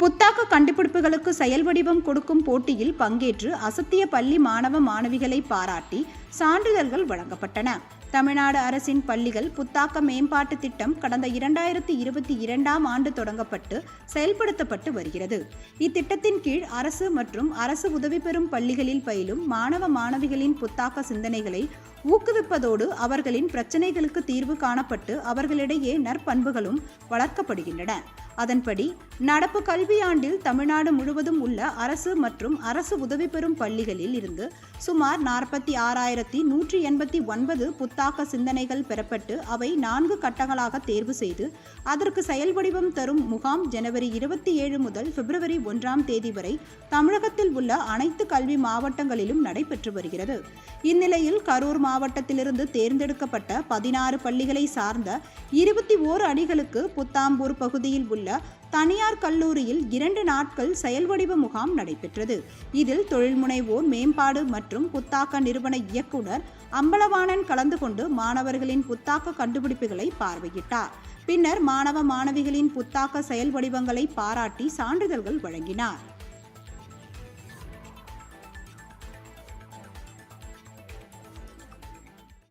புத்தாக்க கண்டுபிடிப்புகளுக்கு செயல் வடிவம் கொடுக்கும் போட்டியில் பங்கேற்று அசத்திய பள்ளி மாணவ மாணவிகளை பாராட்டி சான்றிதழ்கள் வழங்கப்பட்டன. தமிழ்நாடு அரசின் பள்ளிகள் புத்தாக்க மேம்பாட்டு திட்டம் கடந்த இரண்டாயிரத்தி இருபத்தி இரண்டாம் ஆண்டு தொடங்கப்பட்டு செயல்படுத்தப்பட்டு வருகிறது. இத்திட்டத்தின் கீழ் அரசு மற்றும் அரசு உதவி பெறும் பள்ளிகளில் பயிலும் மாணவ மாணவிகளின் புத்தாக்க சிந்தனைகளை ஊக்குவிப்பதோடு அவர்களின் பிரச்சனைகளுக்கு தீர்வு காணப்பட்டு அவர்களிடையே நற்பண்புகளும் வளர்க்கப்படுகின்றன. அதன்படி நடப்பு கல்வியாண்டில் தமிழ்நாடு முழுவதும் உள்ள அரசு மற்றும் அரசு உதவி பெறும் பள்ளிகளில் இருந்து சுமார் நாற்பத்தி ஆறாயிரத்தி நூற்றி எண்பத்தி ஒன்பது புத்தாக்க சிந்தனைகள் பெறப்பட்டு அவை நான்கு கட்டங்களாக தேர்வு செய்து அதற்கு செயல் வடிவம் தரும் முகாம் ஜனவரி இருபத்தி ஏழு முதல் பிப்ரவரி ஒன்றாம் தேதி வரை தமிழகத்தில் உள்ள அனைத்து கல்வி மாவட்டங்களிலும் நடைபெற்று வருகிறது. இந்நிலையில் கரூர் மாவட்டத்திலிருந்து தேர்ந்தெடுக்கப்பட்ட பதினாறு பள்ளிகளை சார்ந்த இருபத்தி ஓரு அணிகளுக்கு புத்தாம்பூர் பகுதியில் உள்ள தனியார் கல்லூரியில் இரண்டு நாட்கள் செயல்வடிவ முகாம் நடைபெற்றது. இதில் தொழில்முனைவோர் மேம்பாடு மற்றும் புத்தாக்க நிறுவன இயக்குனர் அம்பலவாணன் கலந்து கொண்டு மாணவர்களின் புத்தாக்க கண்டுபிடிப்புகளை பார்வையிட்டார். பின்னர் மாணவ மாணவிகளின் புத்தாக்க செயல்வடிவங்களை பாராட்டி சான்றிதழ்கள் வழங்கினார்.